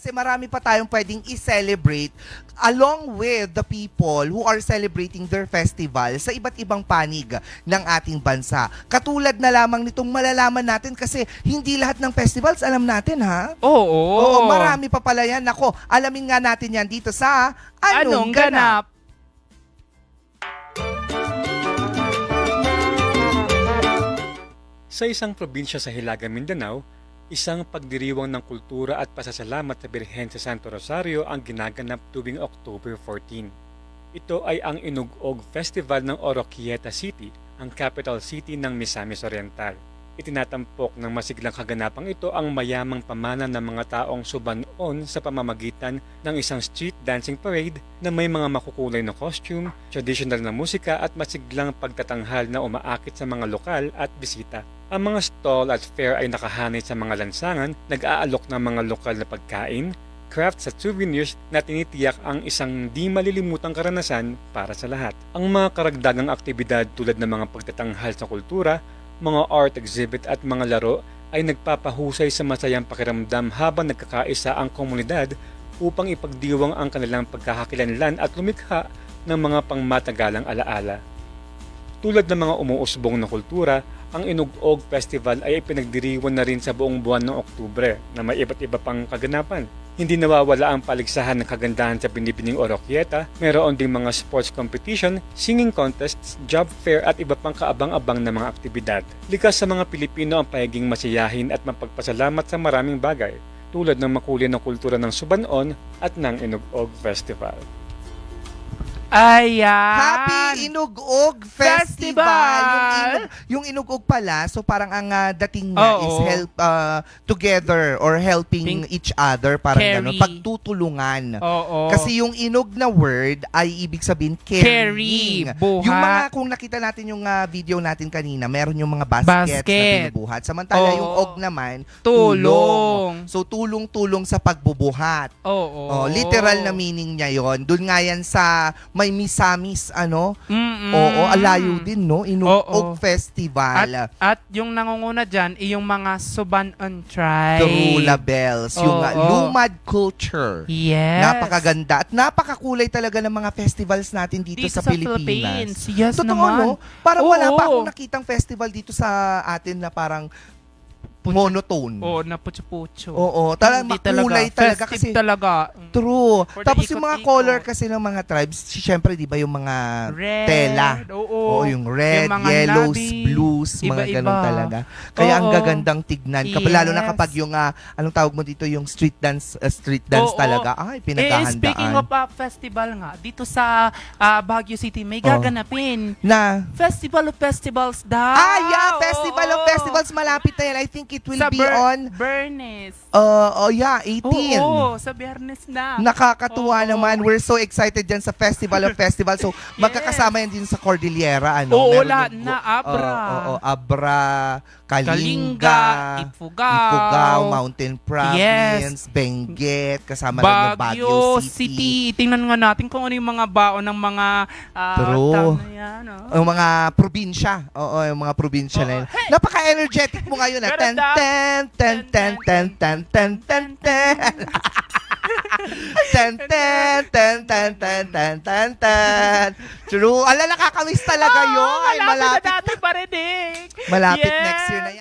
Kasi marami pa tayong pwedeng i-celebrate along with the people who are celebrating their festival sa iba't ibang panig ng ating bansa. Katulad na lamang nitong malalaman natin kasi hindi lahat ng festivals alam natin ha. Oo. Oo, marami pa pala yan. Nako, alamin nga natin yan dito sa Anong, Anong Ganap? ganap? Sa isang probinsya sa Hilaga, Mindanao, isang pagdiriwang ng kultura at pasasalamat sa Birhen sa Santo Rosario ang ginaganap tuwing October 14. Ito ay ang Inugog Festival ng Oroquieta City, ang capital city ng Misamis Oriental. Itinatampok ng masiglang kaganapang ito ang mayamang pamana ng mga taong subanon sa pamamagitan ng isang street dancing parade na may mga makukulay na costume, traditional na musika at masiglang pagtatanghal na umaakit sa mga lokal at bisita. Ang mga stall at fair ay nakahanay sa mga lansangan, nag-aalok ng mga lokal na pagkain, crafts at souvenirs na tinitiyak ang isang di malilimutang karanasan para sa lahat. Ang mga karagdagang aktibidad tulad ng mga pagtatanghal sa kultura, mga art exhibit at mga laro ay nagpapahusay sa masayang pakiramdam habang nagkakaisa ang komunidad upang ipagdiwang ang kanilang pagkakakilanlan at lumikha ng mga pangmatagalang alaala. Tulad ng mga umuusbong na kultura, ang Inugog Festival ay ipinagdiriwan na rin sa buong buwan ng Oktubre na may iba't iba pang kaganapan. Hindi nawawala ang paligsahan ng kagandahan sa Binibining Oroquieta, meron ding mga sports competition, singing contests, job fair at iba pang kaabang-abang na mga aktibidad. Likas sa mga Pilipino ang pahiging masiyahin at mapagpasalamat sa maraming bagay, tulad ng makulay na kultura ng Subanon at ng Inugog Festival. Ayan. Happy Inugog Festival! Festival! Yung, inug, yung Inugog pala, so parang ang ah, dating niya Oo. is help ah, together or helping Ping- each other, parang Carry. gano'n, pagtutulungan. Oo. Kasi yung inog na word ay ibig sabihin Carry, carrying. buhat. Yung mga, kung nakita natin yung ah, video natin kanina, meron yung mga baskets Basket. na binubuhat. Samantala Oo. yung og naman, tulong. So tulong-tulong sa pagbubuhat. Oh, Oo. literal na meaning niya yon. Doon nga yan sa may misamis ano. Mm-mm. Oo, alayo din no, Inugog Oo. Festival. At yung nangunguna dyan, yung mga Subanon tribe. True labels, yung Oo. lumad culture. Yes. Napakaganda at napakakulay talaga ng mga festivals natin dito, Dito sa, Pilipinas. Yes Totoo, naman. no? Parang wala Oo. pa akong nakitang festival dito sa atin na parang monotone. Oo, na putyo-putyo. Oo, talagang Hindi makulay talaga, Festive kasi talaga. true. For the Tapos yung mga ikot-ikot. color kasi ng mga tribes, si- syempre 'di ba yung mga Red. tela. Oo. Oo, yung red, Yung mga yellows, labi, blues, mga iba-iba. ganun talaga. Kaya ang Oo. gagandang tignan. Kapag lalo na Yes. kapag yung ah, anong tawag mo dito yung street dance, ah, street dance Oo. talaga. Ay, Eh, pinaghahandaan. speaking of uh, festival nga, dito sa ah, Baguio City, may Oh. gaganapin. na Festival of Festivals daw. Ah, yeah, Festival of Oo. Festivals malapit na yan. I think it will sa be Ber- on Bernes. uh, oh yeah, 18. Oo, sa Bernes na. Nakakatuwa Oo. naman. We're so excited dyan sa Festival of Festivals. So, magkakasama yan din sa Cordillera. Ano? Oo, Meron lahat yung- na, Abra. Oo, oo, Abra, Kalinga, Kalinga, Ifugao, Ifugao, Mountain Province, Yes. Benguet, kasama rin yung Baguio City. Tingnan nga natin kung ano yung mga baon ng mga ah, True. na yan. oh. Yung mga probinsya. Oo, yung mga probinsya na Oo. yun. Napaka-energetic mo ngayon. Ah. Ten, ten, ten, ten, ten, ten, ten, ten, ten. ten, ten, ten, ten, ten, ten, ten, ten. True. Ala, nakakamiss talaga. Ah, malapit Malapit, na dati pa rin eh. malapit Yes. next year na yan.